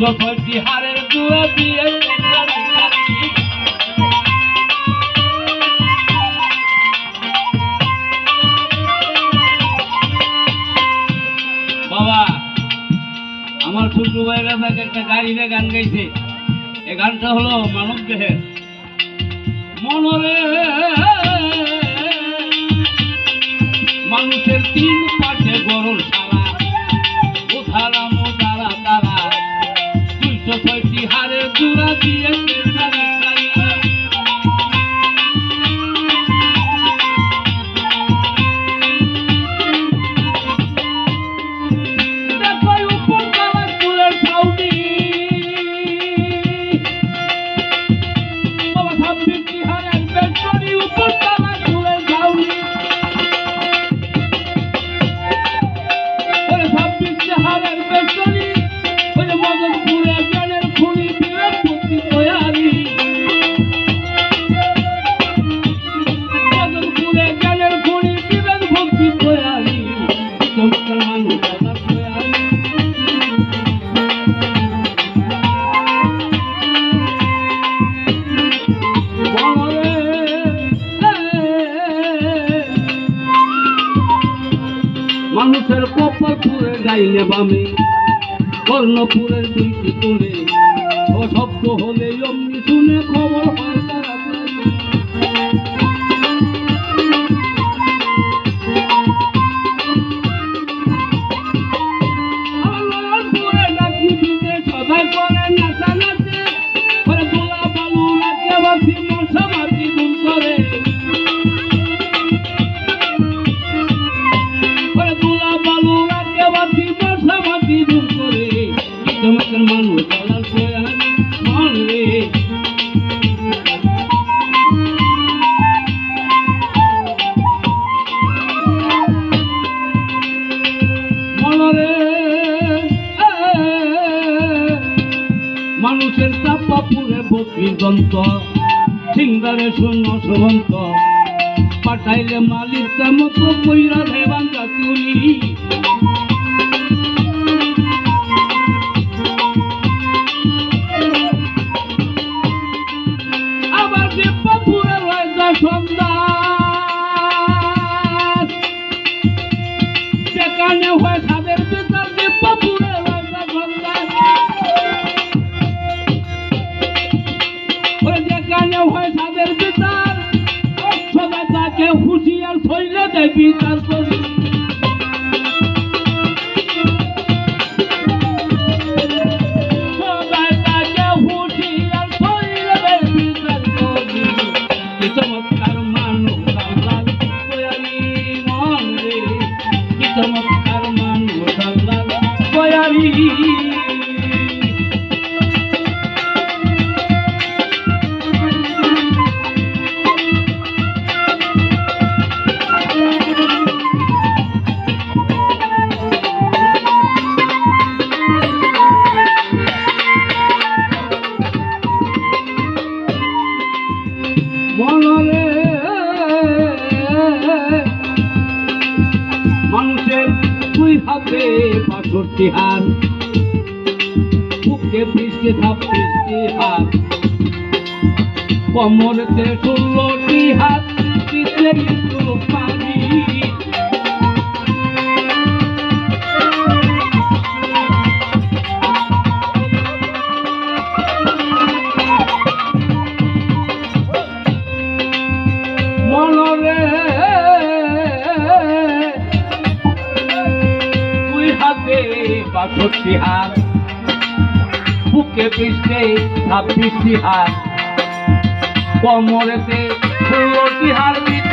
বাবা, আমার ছোট ভাইরা তাকে একটা গাড়িতে গান গাইছে। এই গানটা হলো মানব দেহের। মনরে মানুষের তিন পাশে গরল। মানুষের কপাল পুরে গাইলে বামে কর্ণপুরের তুলে ও শব্দ হলে অমনি শুনে খবর হয় করে নাচানাচি, প্রয়াণ মন রে মনরে মানুষের চাপা পুরে বকরি দন্ত সিংহারে শূন্য সুবন্ত পাঠাইলে মালিক মতো কইরা শৈলে মনরে মানুষের দুই হাতে বাষট্টি হাত বুকে বৃষ্টি ছাব্বিশটি হাত কোমরেতে ষোলোটি হাত পিঠে বাষট্টি হার বুকে পৃষ্ঠে ছাব্বিশটি হার কোমরেতে ষোলোটি পিঠে